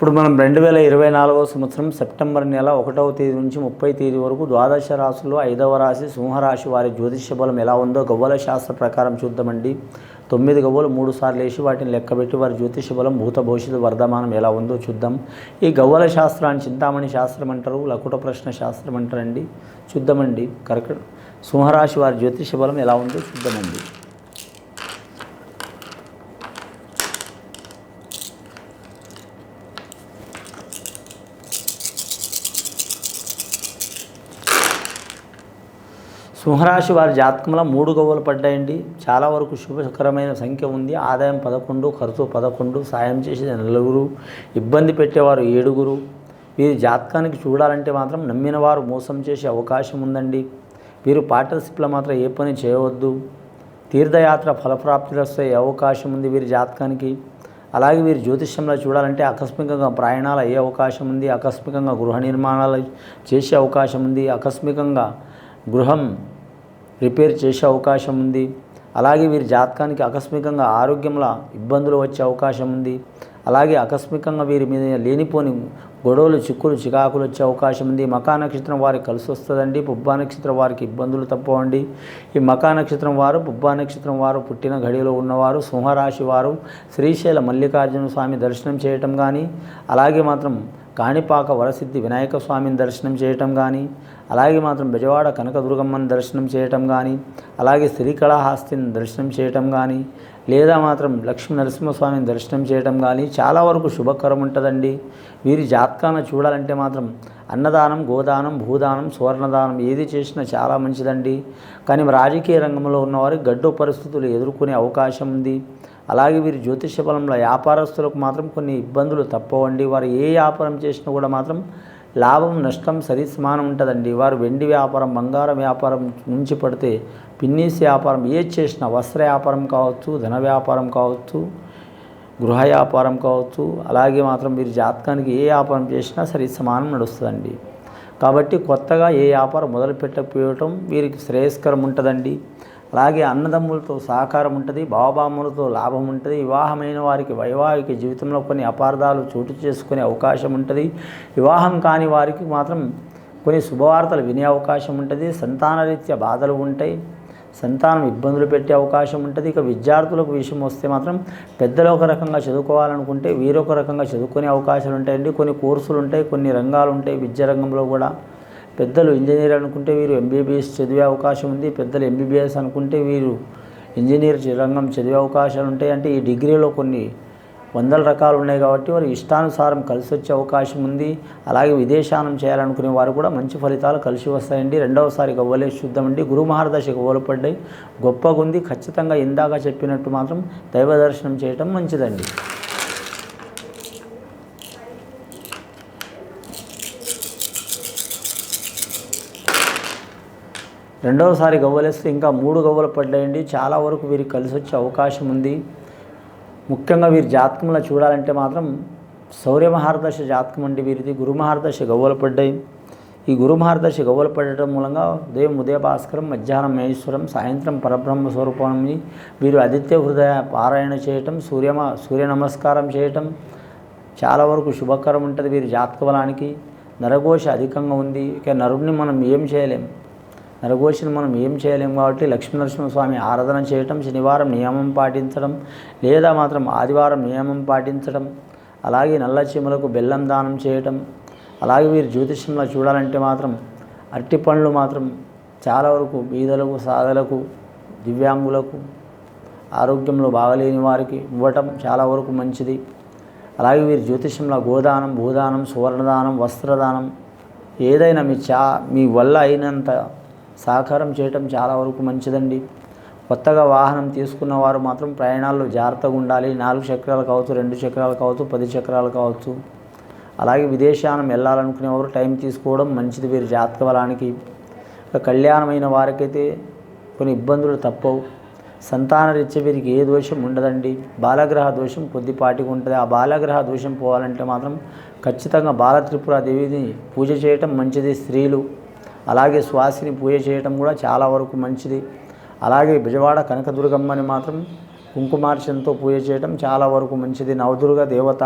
ఇప్పుడు మనం రెండు వేల ఇరవై నాలుగవ సంవత్సరం సెప్టెంబర్ నెల ఒకటవ తేదీ నుంచి ముప్పై తేదీ వరకు ద్వాదశ రాశుల్లో ఐదవ రాశి సింహరాశి వారి జ్యోతిష బలం ఎలా ఉందో గవ్వల శాస్త్ర ప్రకారం చూద్దామండి. తొమ్మిది గవ్వలు మూడు సార్లు వేసి వాటిని లెక్కబెట్టి వారి జ్యోతిష బలం భూత భవిష్యత్తు వర్ధమానం ఎలా ఉందో చూద్దాం. ఈ గవ్వల శాస్త్రాన్ని చింతామణి శాస్త్రం అంటారు లకుట ప్రశ్న శాస్త్రం అంటారండి. చూద్దామండి. కరెక్ట్. సింహరాశి వారి జ్యోతిష బలం ఎలా ఉందో చూద్దామండి. సింహరాశి వారి జాతకంలో మూడు గవ్వలు పడ్డాయండి. చాలా వరకు శుభకరమైన సంఖ్య ఉంది. ఆదాయం పదకొండు ఖర్చు పదకొండు సాయం చేసేది నలుగురు ఇబ్బంది పెట్టేవారు ఏడుగురు. వీరి జాతకానికి చూడాలంటే మాత్రం నమ్మిన వారు మోసం చేసే అవకాశం ఉందండి. వీరు పార్టనర్షిప్లో మాత్రం ఏ పని చేయవద్దు. తీర్థయాత్ర ఫలప్రాప్తి వస్తే అవకాశం ఉంది వీరి జాతకానికి? అలాగే వీరు జ్యోతిష్యంలో చూడాలంటే ఆకస్మికంగా ప్రయాణాలు అయ్యే అవకాశం ఉంది. ఆకస్మికంగా గృహ నిర్మాణాలు చేసే అవకాశం ఉంది. ఆకస్మికంగా గృహం రిపేర్ చేసే అవకాశం ఉంది. అలాగే వీరి జాతకానికి ఆకస్మికంగా ఆరోగ్యంలో ఇబ్బందులు వచ్చే అవకాశం ఉంది. అలాగే ఆకస్మికంగా వీరి మీద లేనిపోని గొడవలు చిక్కులు చికాకులు వచ్చే అవకాశం ఉంది. మకా నక్షత్రం వారికి కలిసి వస్తుందండి. పుబ్బా నక్షత్రం వారికి ఇబ్బందులు తప్పవండి. ఈ మకా నక్షత్రం వారు పుబ్బా నక్షత్రం వారు పుట్టిన ఘడిలో ఉన్నవారు సింహరాశి వారు శ్రీశైల మల్లికార్జున స్వామి దర్శనం చేయటం కానీ అలాగే మాత్రం కాణిపాక వరసిద్ధి వినాయక స్వామిని దర్శనం చేయటం కానీ అలాగే మాత్రం బెజవాడ కనకదుర్గమ్మని దర్శనం చేయటం కానీ అలాగే శ్రీకళాహాస్తిని దర్శనం చేయటం కానీ లేదా మాత్రం లక్ష్మీ నరసింహస్వామిని దర్శనం చేయటం కానీ చాలా వరకు శుభకరం ఉంటుందండి. వీరి జాతకాన్ని చూడాలంటే మాత్రం అన్నదానం గోదానం భూదానం సువర్ణదానం ఏది చేసినా చాలా మంచిదండి. కానీ రాజకీయ రంగంలో ఉన్నవారికి గడ్డు పరిస్థితులు ఎదుర్కొనే అవకాశం ఉంది. అలాగే వీరి జ్యోతిష బలంలో వ్యాపారస్తులకు మాత్రం కొన్ని ఇబ్బందులు తప్పవండి. వారు ఏ వ్యాపారం చేసినా కూడా మాత్రం లాభం నష్టం సరి సమానం ఉంటుందండి. వారు వెండి వ్యాపారం బంగారం వ్యాపారం నుంచి పడితే పిన్నీస్ వ్యాపారం ఏది చేసినా వస్త్ర వ్యాపారం కావచ్చు ధన వ్యాపారం కావచ్చు గృహ వ్యాపారం కావచ్చు అలాగే మాత్రం వీరి జాతకానికి ఏ వ్యాపారం చేసినా సరి సమానం నడుస్తుందండి. కాబట్టి కొత్తగా ఏ వ్యాపారం మొదలు పెట్టకపోవటం వీరికి శ్రేయస్కరం ఉంటుందండి. అలాగే అన్నదమ్ములతో సహకారం ఉంటుంది బావబాములతో లాభం ఉంటుంది వివాహమైన వారికి వైవాహిక జీవితంలో కొన్ని అపార్థాలు చోటు చేసుకునే అవకాశం ఉంటుంది. వివాహం కాని వారికి మాత్రం కొన్ని శుభవార్తలు వినే అవకాశం ఉంటుంది సంతానరీత్యా బాధలు ఉంటాయి సంతానం ఇబ్బందులు పెట్టే అవకాశం ఉంటుంది. ఇక విద్యార్థులకు విషయం వస్తే మాత్రం పెద్దలు ఒక రకంగా చదువుకోవాలనుకుంటే వీరొక రకంగా చదువుకునే అవకాశాలు ఉంటాయండి. కొన్ని కోర్సులు ఉంటాయి కొన్ని రంగాలు ఉంటాయి విద్యా రంగంలో కూడా. పెద్దలు ఇంజనీర్ అనుకుంటే వీరు ఎంబీబీఎస్ చదివే అవకాశం ఉంది. పెద్దలు ఎంబీబీఎస్ అనుకుంటే వీరు ఇంజనీర్ రంగం చదివే అవకాశాలు ఉంటాయి. అంటే ఈ డిగ్రీలో కొన్ని వందల రకాలు ఉన్నాయి కాబట్టి వారి ఇష్టానుసారం కలిసి వచ్చే అవకాశం ఉంది. అలాగే విదేశానం చేయాలనుకునే వారు కూడా మంచి ఫలితాలు కలిసి వస్తాయండి. రెండవసారి గవ్వలే చూద్దామండి గురు మహారదశ గవ్వలు పడ్డాయి. గొప్పగా ఉంది ఖచ్చితంగా ఇందాక చెప్పినట్టు మాత్రం దైవ దర్శనం చేయటం మంచిదండి. రెండవసారి గవ్వలేస్తే ఇంకా మూడు గవ్వలు పడ్డాయండి. చాలా వరకు వీరికి కలిసి వచ్చే అవకాశం ఉంది. ముఖ్యంగా వీరి జాతకంలో చూడాలంటే మాత్రం సౌర్యమహారదశ జాతకం అండి వీరిది. గురుమహారదశ గవ్వలు పడ్డాయి. ఈ గురుమహారదశ గవ్వలు పడటం మూలంగా ఉదయం ఉదయ భాస్కరం మధ్యాహ్నం మహేశ్వరం సాయంత్రం పరబ్రహ్మ స్వరూపాన్ని వీరు ఆదిత్య హృదయ పారాయణ చేయటం సూర్యమ సూర్య నమస్కారం చేయటం చాలా వరకు శుభకరం ఉంటుంది వీరి జాతక బలానికి నరఘోష అధికంగా ఉంది. ఇక నరుడిని మనం ఏం చేయలేం. నరగోషిని మనం ఏం చేయలేం కాబట్టి లక్ష్మీనరసింహస్వామి ఆరాధన చేయటం శనివారం నియమం పాటించడం లేదా మాత్రం ఆదివారం నియమం పాటించడం అలాగే నల్ల చీమలకు బెల్లం దానం చేయటం అలాగే వీరు జ్యోతిష్యంలో చూడాలంటే మాత్రం అరటి పండ్లు మాత్రం చాలా వరకు బీదలకు సాధలకు దివ్యాంగులకు ఆరోగ్యంలో బాగలేని వారికి ఇవ్వటం చాలా వరకు మంచిది. అలాగే వీరి జ్యోతిష్యంలో గోదానం భూదానం సువర్ణదానం వస్త్రదానం ఏదైనా మీ చా మీ వల్ల అయినంత సహకారం చేయటం చాలా వరకు మంచిదండి. కొత్తగా వాహనం తీసుకున్న వారు మాత్రం ప్రయాణాల్లో జాగ్రత్తగా ఉండాలి. నాలుగు చక్రాలు కావచ్చు రెండు చక్రాలు కావచ్చు పది చక్రాలు కావచ్చు. అలాగే విదేశానం వెళ్ళాలనుకునేవారు టైం తీసుకోవడం మంచిది. వీరి జాతక బలానికి కళ్యాణమైన వారికైతే కొన్ని ఇబ్బందులు తప్పవు. సంతానరీత్యా వీరికి ఏ దోషం ఉండదండి. బాలగ్రహ దోషం కొద్దిపాటికి ఉంటుంది. ఆ బాలగ్రహ దోషం పోవాలంటే మాత్రం ఖచ్చితంగా బాల త్రిపురాదేవిని పూజ చేయటం మంచిది. స్త్రీలు అలాగే శ్వాసిని పూజ చేయటం కూడా చాలా వరకు మంచిది. అలాగే బిజవాడ కనకదుర్గమ్మని మాత్రం కుంకుమార్చనతో పూజ చేయటం చాలా వరకు మంచిది. నవదుర్గ దేవత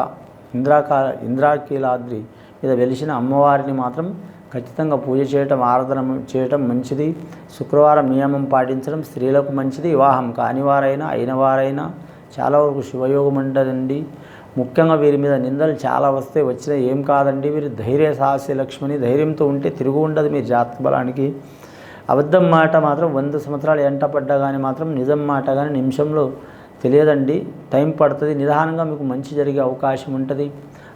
ఇంద్రాకా ఇంద్రాకీలాద్రి మీద వెలిసిన అమ్మవారిని మాత్రం ఖచ్చితంగా పూజ చేయటం ఆరాధన చేయటం మంచిది. శుక్రవారం నియమం పాటించడం స్త్రీలకు మంచిది. వివాహం కానివారైనా అయినవారైనా చాలా వరకు శుభయోగం ఉండదండి ముఖ్యంగా వీరి మీద నిందలు చాలా వస్తే వచ్చినా ఏం కాదండి వీరు ధైర్య సాహస్య లక్ష్మిని ధైర్యంతో ఉంటే తిరుగు ఉండదు మీ జాతక బలానికి. అబద్ధం మాట మాత్రం వంద సంవత్సరాలు ఎంట పడ్డా కానీ మాత్రం నిజం మాట కానీ నిమిషంలో తెలియదండి. టైం పడుతుంది నిదానంగా మీకు మంచి జరిగే అవకాశం ఉంటుంది.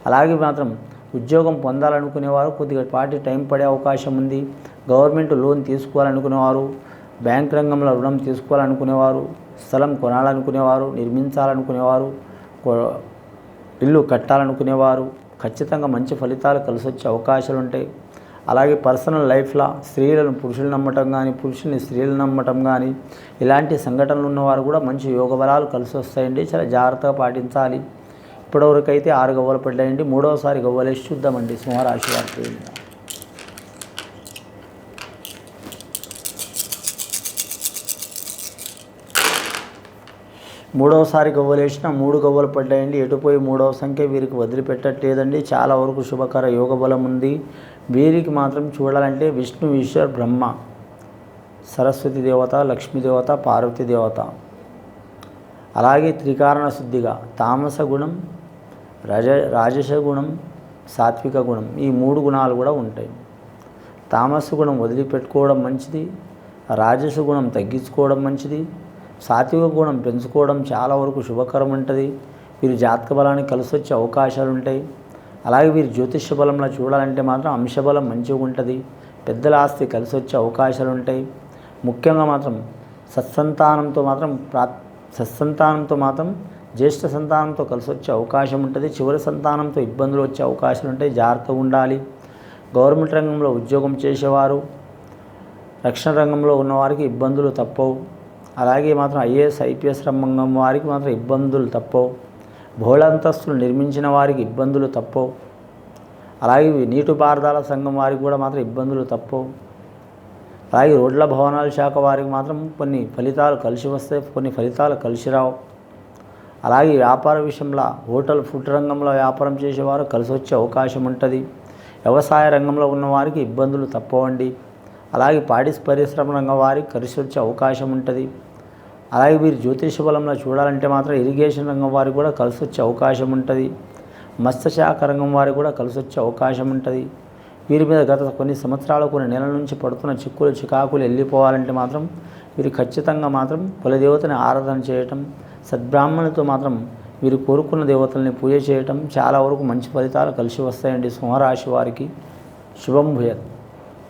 అలాగే మాత్రం ఉద్యోగం పొందాలనుకునేవారు కొద్దిగా పాటి టైం పడే అవకాశం ఉంది. గవర్నమెంట్ లోన్ తీసుకోవాలనుకునేవారు బ్యాంక్ రంగంలో రుణం తీసుకోవాలనుకునేవారు స్థలం కొనాలనుకునేవారు నిర్మించాలనుకునేవారు ఇల్లు కట్టాలనుకునేవారు ఖచ్చితంగా మంచి ఫలితాలు కలిసి వచ్చే అవకాశాలు ఉంటాయి అలాగే పర్సనల్ లైఫ్లో స్త్రీలను పురుషులు నమ్మటం కానీ పురుషుల్ని స్త్రీలు నమ్మటం కానీ ఇలాంటి సంఘటనలు ఉన్నవారు కూడా మంచి యోగ బలాలు కలిసి వస్తాయండి చాలా జాగ్రత్తగా పాటించాలి. ఇప్పటివరకు అయితే ఆరు గవ్వలు పడ్డాయండి. మూడవసారి గవ్వలేసి చూద్దామండి సింహరాశి వారికి. మూడవసారి గవ్వలు వేసిన మూడు గవ్వలు పడ్డాయండి. ఎటుపోయి మూడవ సంఖ్య వీరికి వదిలిపెట్టట్లేదండి. చాలా వరకు శుభకర యోగ బలం ఉంది. వీరికి మాత్రం చూడాలంటే విష్ణు ఈశ్వర్ బ్రహ్మ సరస్వతి దేవత లక్ష్మీ దేవత పార్వతీ దేవత. అలాగే త్రికారణ శుద్ధిగా తామస గుణం రజ రాజస గుణం సాత్విక గుణం ఈ మూడు గుణాలు కూడా ఉంటాయి. తామస గుణం వదిలిపెట్టుకోవడం మంచిది. రాజస గుణం తగ్గించుకోవడం మంచిది. సాత్విక గుణం పెంచుకోవడం చాలా వరకు శుభకరం ఉంటుంది. వీరి జాతక బలానికి కలిసి వచ్చే అవకాశాలు ఉంటాయి. అలాగే వీరి జ్యోతిష్య బలంలో చూడాలంటే మాత్రం అంశబలం మంచిగా ఉంటుంది. పెద్దల ఆస్తి కలిసి వచ్చే అవకాశాలు ఉంటాయి. ముఖ్యంగా మాత్రం సత్సంతానంతో మాత్రం ప్రా సత్సంతానంతో మాత్రం జ్యేష్ఠ సంతానంతో కలిసి వచ్చే అవకాశం ఉంటుంది. చివరి సంతానంతో ఇబ్బందులు వచ్చే అవకాశాలు ఉంటాయి. జాగ్రత్తగా ఉండాలి. గవర్నమెంట్ రంగంలో ఉద్యోగం చేసేవారు రక్షణ రంగంలో ఉన్నవారికి ఇబ్బందులు తప్పవు. అలాగే మాత్రం ఐఏఎస్ ఐపీఎస్ రంగం వారికి మాత్రం ఇబ్బందులు తప్పవు. బహుళంతస్తులు నిర్మించిన వారికి ఇబ్బందులు తప్పవు. అలాగే నీటిపారుదల సంఘం వారికి కూడా మాత్రం ఇబ్బందులు తప్పవు. అలాగే రోడ్ల భవనాల శాఖ వారికి మాత్రం కొన్ని ఫలితాలు కలిసి వస్తాయి కొన్ని ఫలితాలు కలిసి రావు. అలాగే వ్యాపార విషయంలో హోటల్ ఫుడ్ రంగంలో వ్యాపారం చేసేవారు కలిసి వచ్చే అవకాశం ఉంటుంది. వ్యవసాయ రంగంలో ఉన్న వారికి ఇబ్బందులు తప్పవండి. అలాగే పాడి పరిశ్రమ రంగం వారికి కలిసి వచ్చే అవకాశం ఉంటుంది. అలాగే వీరు జ్యోతిష బలంలో చూడాలంటే మాత్రం ఇరిగేషన్ రంగం వారికి కూడా కలిసి వచ్చే అవకాశం ఉంటుంది. మత్స్యశాఖ రంగం వారికి కూడా కలిసి వచ్చే అవకాశం ఉంటుంది. వీరి మీద గత కొన్ని సంవత్సరాలు కొన్ని నెలల నుంచి పడుతున్న చిక్కులు చికాకులు వెళ్ళిపోవాలంటే మాత్రం వీరు ఖచ్చితంగా మాత్రం కులదేవతని ఆరాధన చేయటం సద్బ్రాహ్మణులతో మాత్రం వీరు కోరుకున్న దేవతల్ని పూజ చేయటం చాలా వరకు మంచి ఫలితాలు కలిసి వస్తాయండి సింహరాశి వారికి. శుభం భూయత్.